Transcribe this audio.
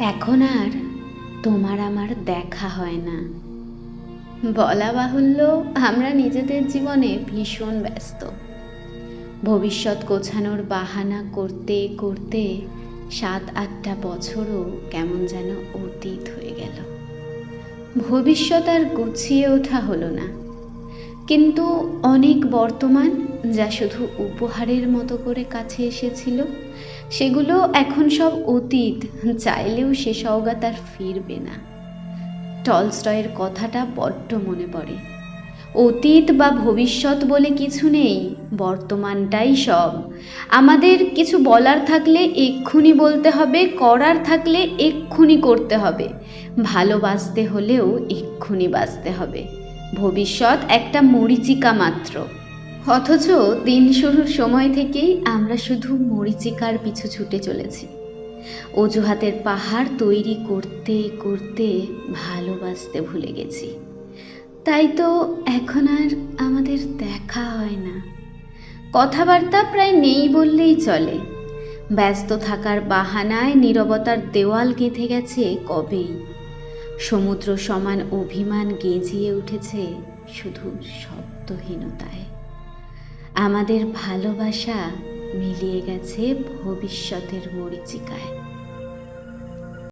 এখন আর তোমার আমার দেখা হয় না। বলা বাহুল্য, আমরা নিজেদের জীবনে ভীষণ ব্যস্ত। ভবিষ্যৎ গোছানোর বাহানা করতে করতে সাত, আটটা বছরও কেমন যেন অতীত হয়ে গেল। ভবিষ্যৎ আর গুছিয়ে ওঠা হলো না। কিন্তু অনেক বর্তমান যা শুধু উপহারের মতো করে কাছে এসেছিল, সেগুলো এখন সব অতীত, চাইলেও সে সওগাত আর ফিরবে না। টলস্টয়ের কথাটা বড্ড মনে পড়ে। অতীত বা ভবিষ্যৎ বলে কিছু নেই, বর্তমানটাই সব। আমাদের কিছু বলার থাকলে এক্ষুনি বলতে হবে, করার থাকলে এক্ষুনি করতে হবে। ভালোবাসতে হলেও এক্ষুনি বাঁচতে হবে। ভবিষ্যৎ একটা মরিচিকা মাত্র। অথচ দিন শুরুর সময় থেকেই আমরা শুধু মরিচিকার পিছু ছুটে চলেছি। অজুহাতের পাহাড় তৈরি করতে করতে ভালোবাসতে ভুলে গেছি। তাই তো এখন আর আমাদের দেখা হয় না। কথাবার্তা প্রায় নেই বললেই চলে। ব্যস্ত থাকার বাহানায় নীরবতার দেওয়াল গেঁথে গেছে কবেই। সমুদ্র সমান অভিমান গেঁজিয়ে উঠেছে শুধু শব্দহীনতায়। আমাদের ভালোবাসা মিলিয়ে গেছে ভবিষ্যতের মরিচিকায়।